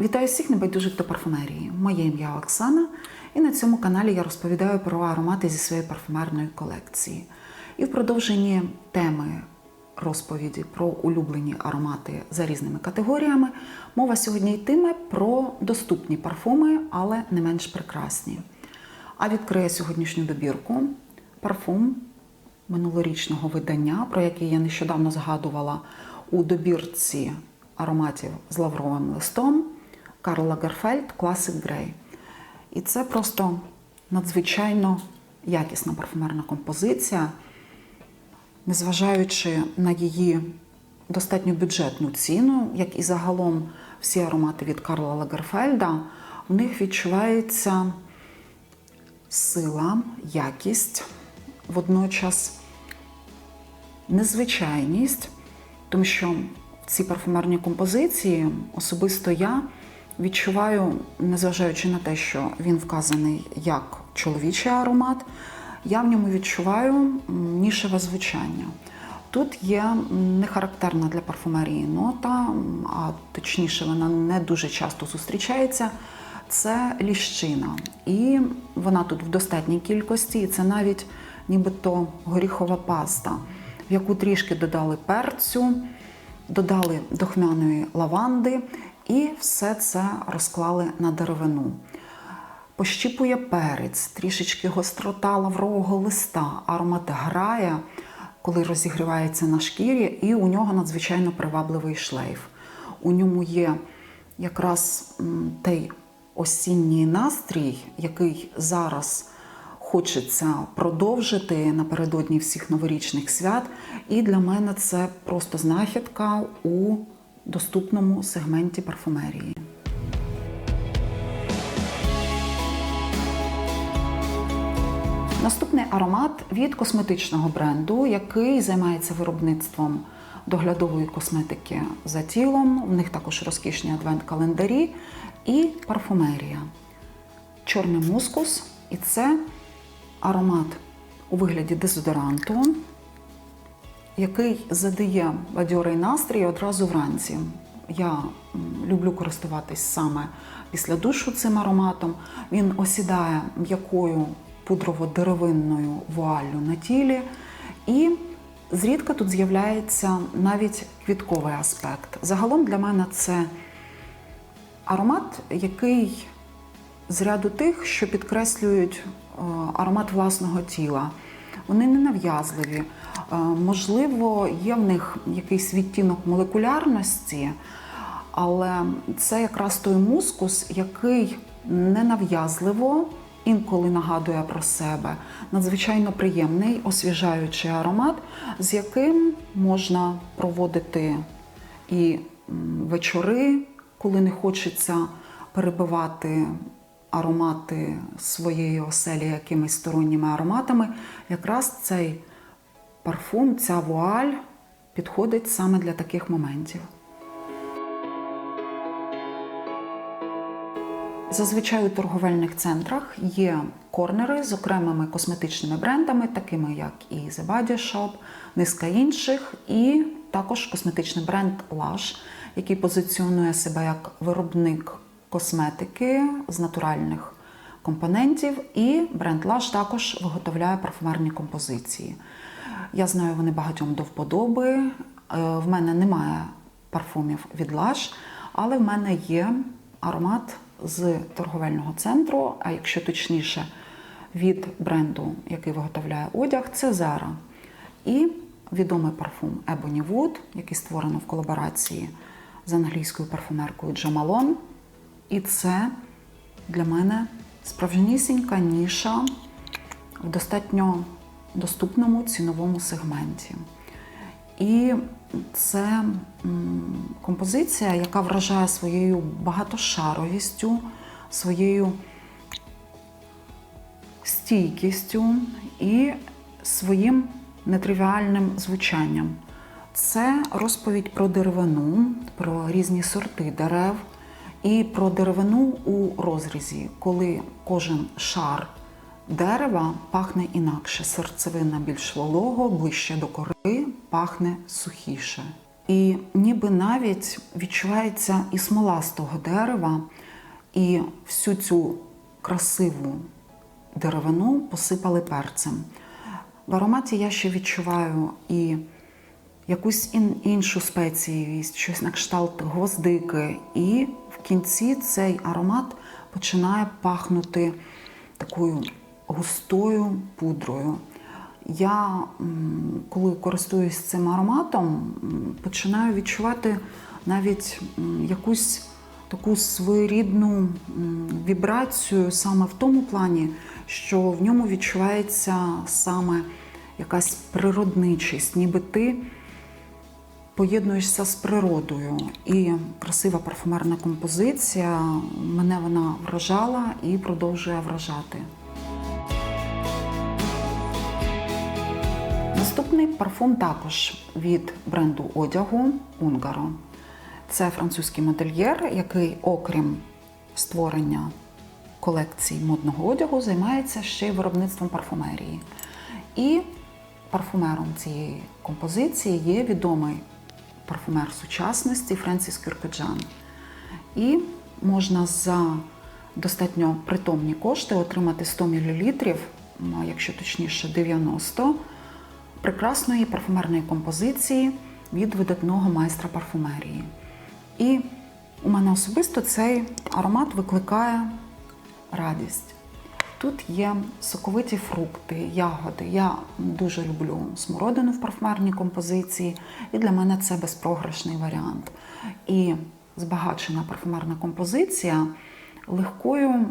Вітаю всіх небайдужих до парфумерії. Моє ім'я Оксана, і на цьому каналі я розповідаю про аромати зі своєї парфумерної колекції. І в продовженні теми розповіді про улюблені аромати за різними категоріями, мова сьогодні йтиме про доступні парфуми, але не менш прекрасні. А відкриє сьогоднішню добірку парфум минулорічного видання, про який я нещодавно згадувала у добірці ароматів з лавровим листом Карл Лагерфельд Classic Grey. І це просто надзвичайно якісна парфумерна композиція, незважаючи на її достатньо бюджетну ціну, як і загалом всі аромати від Карла Лагерфельда, в них відчувається сила, якість, водночас незвичайність, тому що в цій парфумерній композиції особисто я відчуваю, незважаючи на те, що він вказаний як чоловічий аромат, я в ньому відчуваю нішеве звучання. Тут є м, не характерна для парфумерії нота, а точніше, вона не дуже часто зустрічається. Це ліщина. І вона тут в достатній кількості, і це навіть нібито горіхова паста, в яку трішки додали перцю, додали духмяної лаванди і все це розклали на деревину. Пощіпує перець, трішечки гострота лаврового листа, аромат грає, коли розігрівається на шкірі, і у нього надзвичайно привабливий шлейф. У ньому є якраз той осінній настрій, який зараз хочеться продовжити напередодні всіх новорічних свят. І для мене це просто знахідка у доступному сегменті парфумерії. Наступний аромат від косметичного бренду, який займається виробництвом доглядової косметики за тілом. У них також розкішні адвент-календарі і парфумерія. Чорний мускус, і це аромат у вигляді дезодоранту, який задає бадьорий настрій одразу вранці. Я люблю користуватись саме після душу цим ароматом. Він осідає м'якою пудрово-деревинною вуаллю на тілі. І зрідка тут з'являється навіть квітковий аспект. Загалом для мене це аромат, який з ряду тих, що підкреслюють е, аромат власного тіла. Вони не нав'язливі. Е, Можливо, є в них якийсь відтінок молекулярності, але це якраз той мускус, який ненав'язливо інколи нагадує про себе. Надзвичайно приємний, освіжаючий аромат, з яким можна проводити і вечори, коли не хочеться перебивати аромати своєї оселі якимись сторонніми ароматами. Якраз цей парфум, ця вуаль підходить саме для таких моментів. Зазвичай у торговельних центрах є корнери з окремими косметичними брендами, такими як і The Body Shop, низка інших, і також косметичний бренд Lush, який позиціонує себе як виробник косметики з натуральних компонентів. І бренд Lush також виготовляє парфумерні композиції. Я знаю, вони багатьом до вподоби. Е, В мене немає парфумів від Lush, але в мене є аромат з торговельного центру, а якщо точніше, від бренду, який виготовляє одяг, це Zara. І відомий парфум Ebony Wood, який створено в колаборації з англійською парфумеркою Джамалон. І це для мене справжнісінька ніша в достатньо доступному ціновому сегменті. І це композиція, яка вражає своєю багатошаровістю, своєю стійкістю і своїм нетривіальним звучанням. Це розповідь про деревину, про різні сорти дерев і про деревину у розрізі, коли кожен шар дерева пахне інакше. Серцевина більш волого, ближче до кори, пахне сухіше. І ніби навіть відчувається і смола з того дерева, і всю цю красиву деревину посипали перцем. В ароматі я ще відчуваю і якусь іншу спеціївість, щось на кшталт гвоздики. І кінці цей аромат починає пахнути такою густою пудрою. Я, коли користуюсь цим ароматом, починаю відчувати навіть якусь таку своєрідну вібрацію саме в тому плані, що в ньому відчувається саме якась природничість, ніби ти поєднуєшся з природою. І красива парфумерна композиція мене вона вражала і продовжує вражати. Наступний парфум також від бренду одягу Унгаро. Це французький модельєр, який, окрім створення колекцій модного одягу, займається ще й виробництвом парфумерії. І парфумером цієї композиції є відомий парфумер сучасності Френсіс Кюркеджан. І можна за достатньо притомні кошти отримати 100 мл, якщо точніше 90 прекрасної парфумерної композиції від видатного майстра парфумерії. І у мене особисто цей аромат викликає радість. Тут є соковиті фрукти, ягоди. Я дуже люблю смородину в парфумерній композиції, і для мене це безпрограшний варіант. І збагачена парфумерна композиція легкою,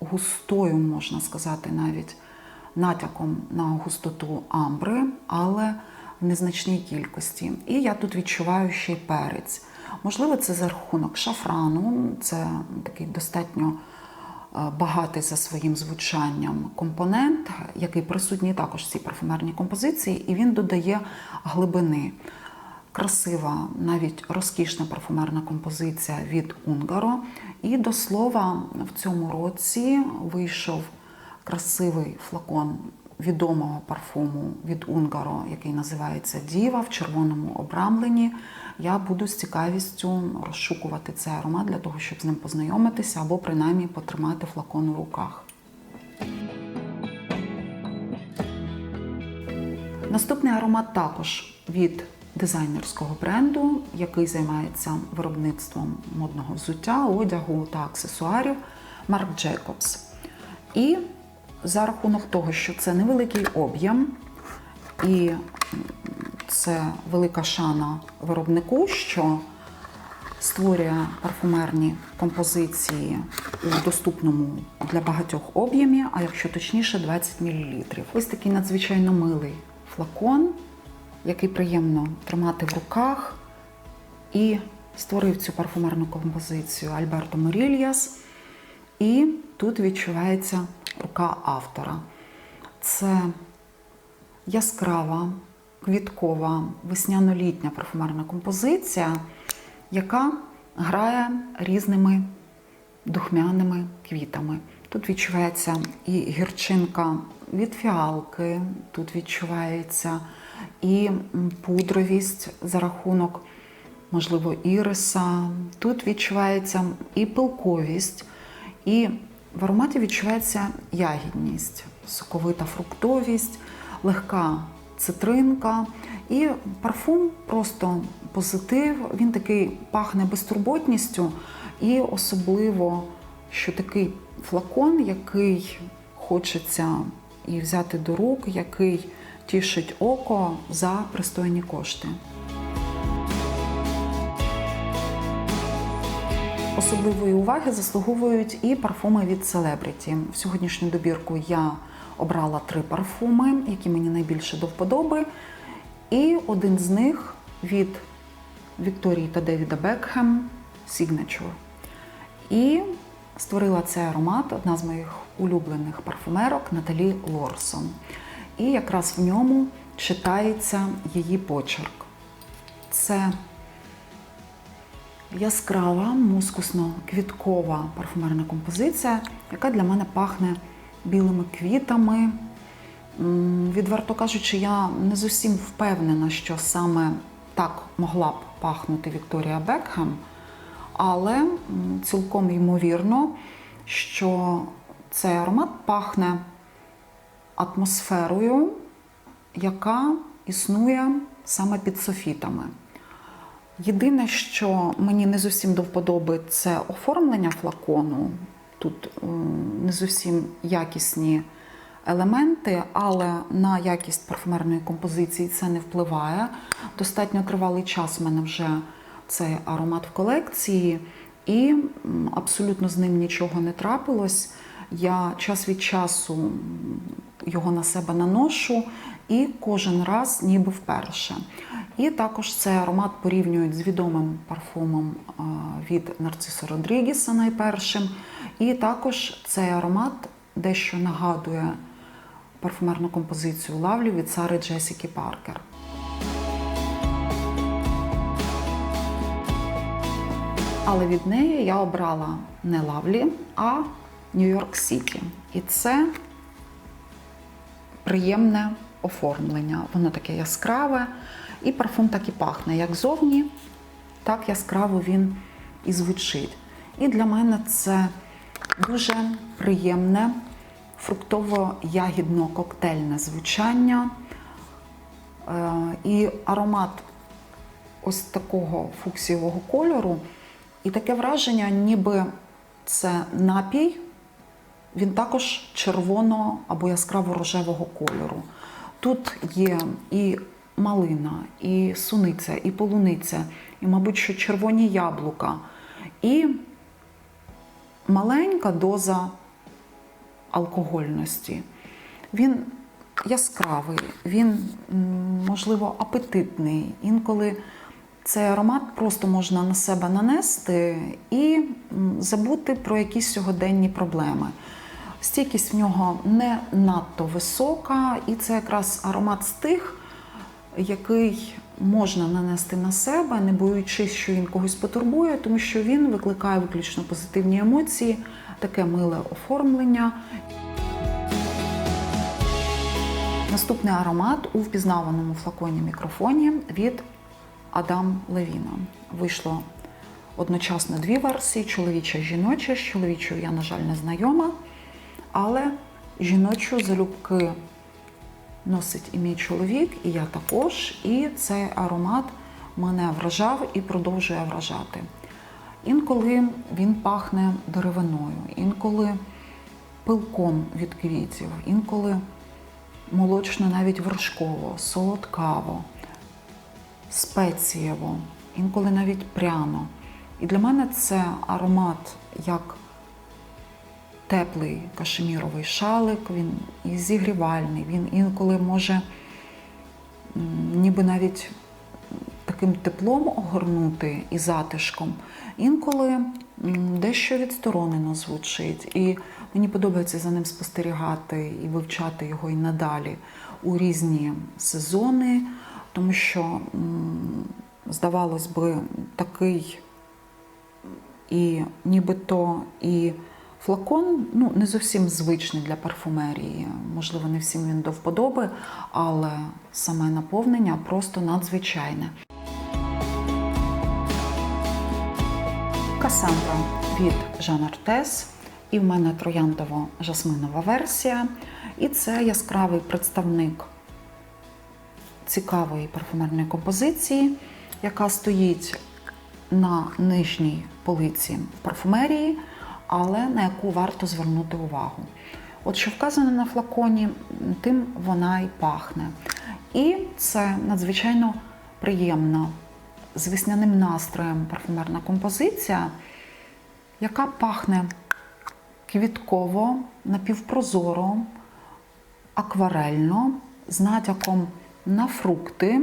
густою, можна сказати, навіть натяком на густоту амбри, але в незначній кількості. І я тут відчуваю ще й перець. Можливо, це за рахунок шафрану, це такий достатньо багатий за своїм звучанням компонент, який присутній також в цій парфумерній композиції, і він додає глибини. Красива, навіть розкішна парфумерна композиція від Унгаро. І до слова, в цьому році вийшов красивий флакон відомого парфуму від Унгаро, який називається Діва в червоному обрамленні. Я буду з цікавістю розшукувати цей аромат для того, щоб з ним познайомитися або принаймні потримати флакон у руках. Наступний аромат також від дизайнерського бренду, який займається виробництвом модного взуття, одягу та аксесуарів Марк Джейкобс. І за рахунок того, що це невеликий об'єм і це велика шана виробнику, що створює парфумерні композиції у доступному для багатьох об'ємі, а якщо точніше, 20 мл. Ось такий надзвичайно милий флакон, який приємно тримати в руках, і створив цю парфумерну композицію Альберто Морільяс. І тут відчувається рука автора. Це яскрава, квіткова, весняно-літня парфумерна композиція, яка грає різними духмяними квітами. Тут відчувається і гірчинка від фіалки, тут відчувається і пудровість за рахунок, можливо, іриса. Тут відчувається і пилковість, і в ароматі відчувається ягідність, соковита фруктовість, легка цитринка. І парфум просто позитив. Він такий пахне безтурботністю, і особливо, що такий флакон, який хочеться і взяти до рук, який тішить око за пристойні кошти. Особливої уваги заслуговують і парфуми від Celebrity. В сьогоднішню добірку я обрала три парфуми, які мені найбільше до вподоби. І один з них від Вікторії та Девіда Бекхем Signature. І створила цей аромат одна з моїх улюблених парфумерок Наталі Лорсон. І якраз в ньому читається її почерк. Це яскрава, мускусно-квіткова парфумерна композиція, яка для мене пахне білими квітами. Відверто кажучи, я не зовсім впевнена, що саме так могла б пахнути Вікторія Бекхем, але цілком ймовірно, що цей аромат пахне атмосферою, яка існує саме під софітами. Єдине, що мені не зовсім до вподоби, це оформлення флакону. Тут не зовсім якісні елементи, але на якість парфумерної композиції це не впливає. Достатньо тривалий час в мене вже цей аромат в колекції, і абсолютно з ним нічого не трапилось. Я час від часу його на себе наношу і кожен раз ніби вперше. І також цей аромат порівнюють з відомим парфумом від Нарцисо Родрігіса найпершим. І також цей аромат дещо нагадує парфумерну композицію Лавлі від Сари Джесіки Паркер. Але від неї я обрала не Лавлі, а Нью-Йорк Сіті. І це приємне оформлення. Воно таке яскраве, і парфум так і пахне. Як зовні, так яскраво він і звучить. І для мене це дуже приємне фруктово-ягідно-коктейльне звучання. Е, І аромат ось такого фуксієвого кольору. І таке враження, ніби це напій, він також червоно або яскраво рожевого кольору. Тут є і малина, і суниця, і полуниця, і, мабуть, що червоні яблука, і маленька доза алкогольності. Він яскравий, він, можливо, апетитний. Інколи цей аромат просто можна на себе нанести і забути про якісь сьогоденні проблеми. Стійкість в нього не надто висока, і це якраз аромат з тих, який можна нанести на себе, не боючись, що він когось потурбує, тому що він викликає виключно позитивні емоції, таке миле оформлення. Наступний аромат у впізнаваному флаконі мікрофоні від Адам Левіна. Вийшло одночасно дві версії: чоловіча жіноча. З чоловічою я, на жаль, не знайома, але жіночу залюбки носить і мій чоловік, і я також. І цей аромат мене вражав і продовжує вражати. Інколи він пахне деревиною, інколи пилком від квітів, інколи молочно навіть вершково, солодкаво, спецієво, інколи навіть пряно. І для мене це аромат як теплий кашеміровий шалик, він і зігрівальний, він інколи може ніби навіть таким теплом огорнути і затишком, інколи дещо відсторонено звучить. І мені подобається за ним спостерігати і вивчати його і надалі у різні сезони, тому що, здавалось би, такий і нібито і флакон ну, не зовсім звичний для парфумерії. Можливо, не всім він до вподоби, але саме наповнення просто надзвичайне. Касандра від Жан Артес. І в мене трояндово-жасминова версія. І це яскравий представник цікавої парфумерної композиції, яка стоїть на нижній полиці парфумерії, але на яку варто звернути увагу. От що вказано на флаконі, тим вона й пахне. І це надзвичайно приємна з весняним настроєм парфумерна композиція, яка пахне квітково, напівпрозоро, акварельно, з натяком на фрукти.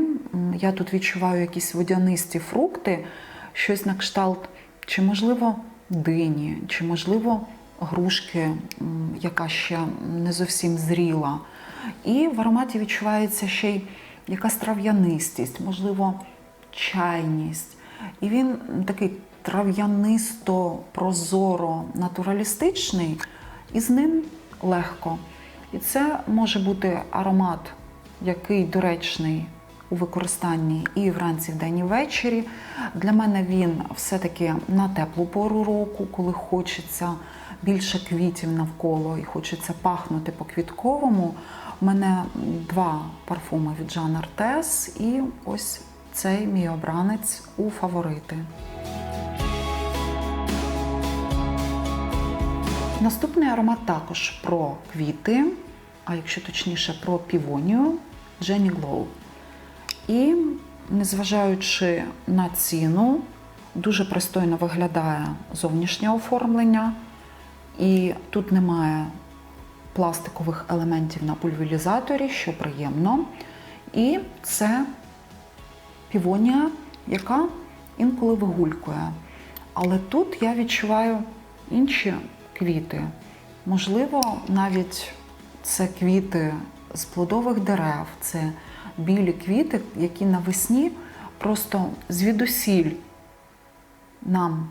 Я тут відчуваю якісь водянисті фрукти, щось на кшталт, чи, можливо, дині, чи, можливо, грушки, яка ще не зовсім зріла. І в ароматі відчувається ще й якась трав'янистість, можливо, чайність. І він такий трав'янисто, прозоро, натуралістичний, і з ним легко. І це може бути аромат, який доречний у використанні і вранці, вдень, і ввечері. Для мене він все-таки на теплу пору року, коли хочеться більше квітів навколо і хочеться пахнути по-квітковому. У мене два парфуми від Jean Artes і ось цей мій обранець у фаворити. Наступний аромат також про квіти, а якщо точніше про півонію Jenny Glow. І незважаючи на ціну, дуже пристойно виглядає зовнішнє оформлення, і тут немає пластикових елементів на пульверізаторі, що приємно. І це півонія, яка інколи вигулькує. Але тут я відчуваю інші квіти. Можливо, навіть це квіти з плодових дерев, це білі квіти, які навесні просто звідусіль нам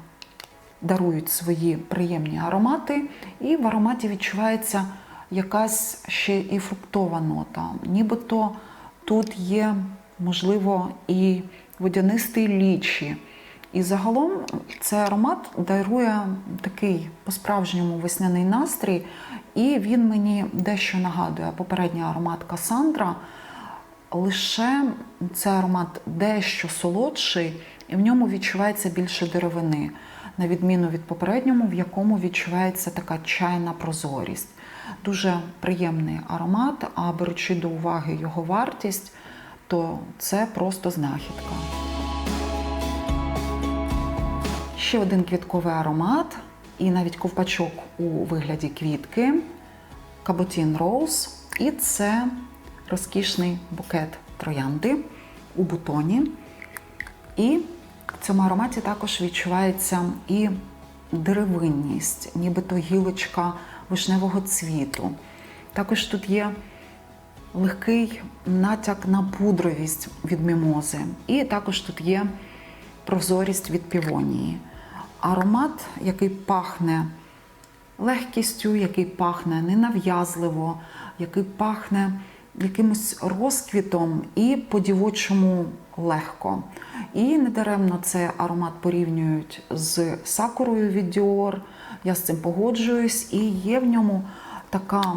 дарують свої приємні аромати, і в ароматі відчувається якась ще і фруктова нота. Нібито тут є, можливо, і водянистий лічі. І загалом цей аромат дарує такий по-справжньому весняний настрій, і він мені дещо нагадує попередній аромат Касандра. Лише цей аромат дещо солодший, і в ньому відчувається більше деревини, на відміну від попереднього, в якому відчувається така чайна прозорість. Дуже приємний аромат, а беручи до уваги його вартість, то це просто знахідка. Ще один квітковий аромат, і навіть ковпачок у вигляді квітки Каботін Роуз. І це розкішний букет троянди у бутоні. І в цьому ароматі також відчувається і деревинність, нібито гілочка вишневого цвіту. Також тут є легкий натяк на пудровість від мімози. І також тут є прозорість від півонії. Аромат, який пахне легкістю, який пахне ненав'язливо, який пахне якимось розквітом і по-дівочому легко. І недаремно цей аромат порівнюють з сакурою від Dior. Я з цим погоджуюсь, і є в ньому така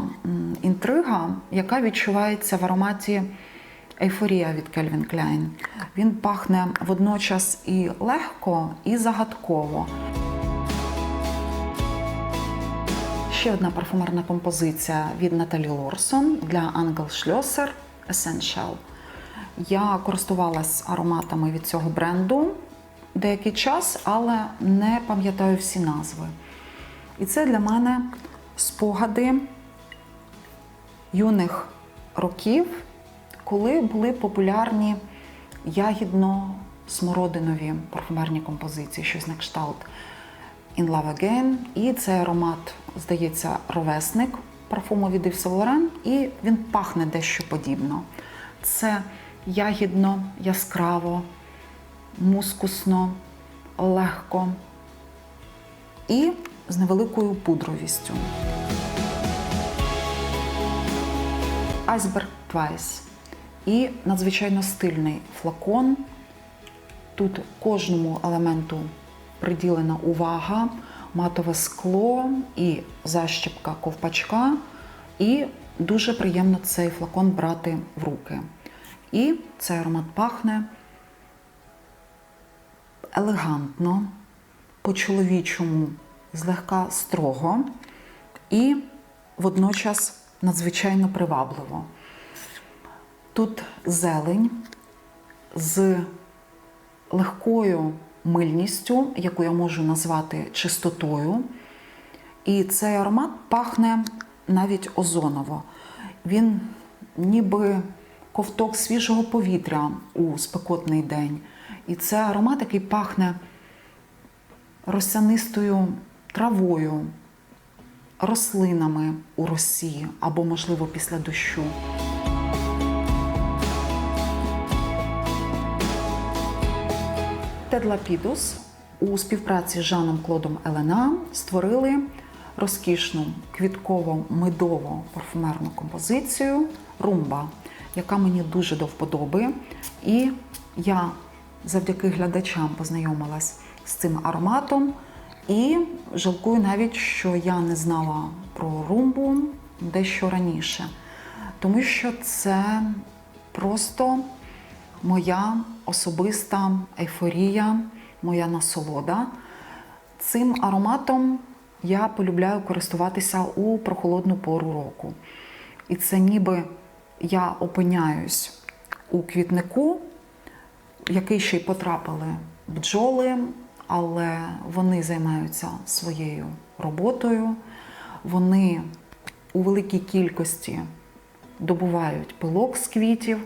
інтрига, яка відчувається в ароматі Ейфорія від Calvin Klein. Він пахне водночас і легко, і загадково. Ще одна парфумерна композиція від Наталі Лорсон для Angel Schlosser Essential. Я користувалась ароматами від цього бренду деякий час, але не пам'ятаю всі назви. І це для мене спогади юних років, коли були популярні ягідно-смородинові парфумерні композиції, щось на кшталт In Love Again. І цей аромат, здається, ровесник парфуму від Yves Saint Laurent, і він пахне дещо подібно. Це ягідно, яскраво, мускусно, легко і з невеликою пудровістю. Iceberg Twice. І надзвичайно стильний флакон. Тут кожному елементу приділена увага, матове скло і защіпка ковпачка. І дуже приємно цей флакон брати в руки. І цей аромат пахне елегантно, по-чоловічому, злегка строго і водночас надзвичайно привабливо. Тут зелень з легкою мильністю, яку я можу назвати чистотою. І цей аромат пахне навіть озоново. Він ніби ковток свіжого повітря у спекотний день. І це аромат, який пахне росянистою травою, рослинами у росі або, можливо, після дощу. Тед Лапідус у співпраці з Жаном Клодом Елена створили розкішну квітково-медову парфумерну композицію Румба. яка мені дуже до вподоби. І я завдяки глядачам познайомилась з цим ароматом. І жалкую навіть, що я не знала про румбу дещо раніше, тому що це просто моя особиста ейфорія, моя насолода. Цим ароматом я полюбляю користуватися у прохолодну пору року. І це ніби я опиняюсь у квітнику, який ще й потрапили бджоли, але вони займаються своєю роботою, вони у великій кількості добувають пилок з квітів,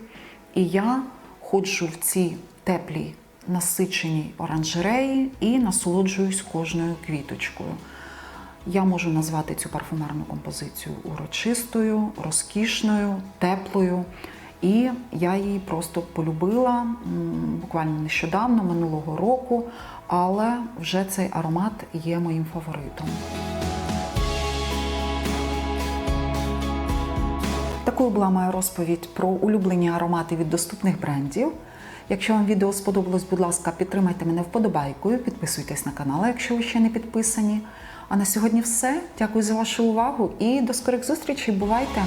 і я ходжу в цій теплій насиченій оранжереї і насолоджуюсь кожною квіточкою. Я можу назвати цю парфумерну композицію урочистою, розкішною, теплою. І я її просто полюбила буквально нещодавно, минулого року, але вже цей аромат є моїм фаворитом. Такою була моя розповідь про улюблені аромати від доступних брендів. Якщо вам відео сподобалось, будь ласка, підтримайте мене вподобайкою, підписуйтесь на канал, якщо ви ще не підписані. А на сьогодні все. Дякую за вашу увагу і до скорих зустрічей. Бувайте!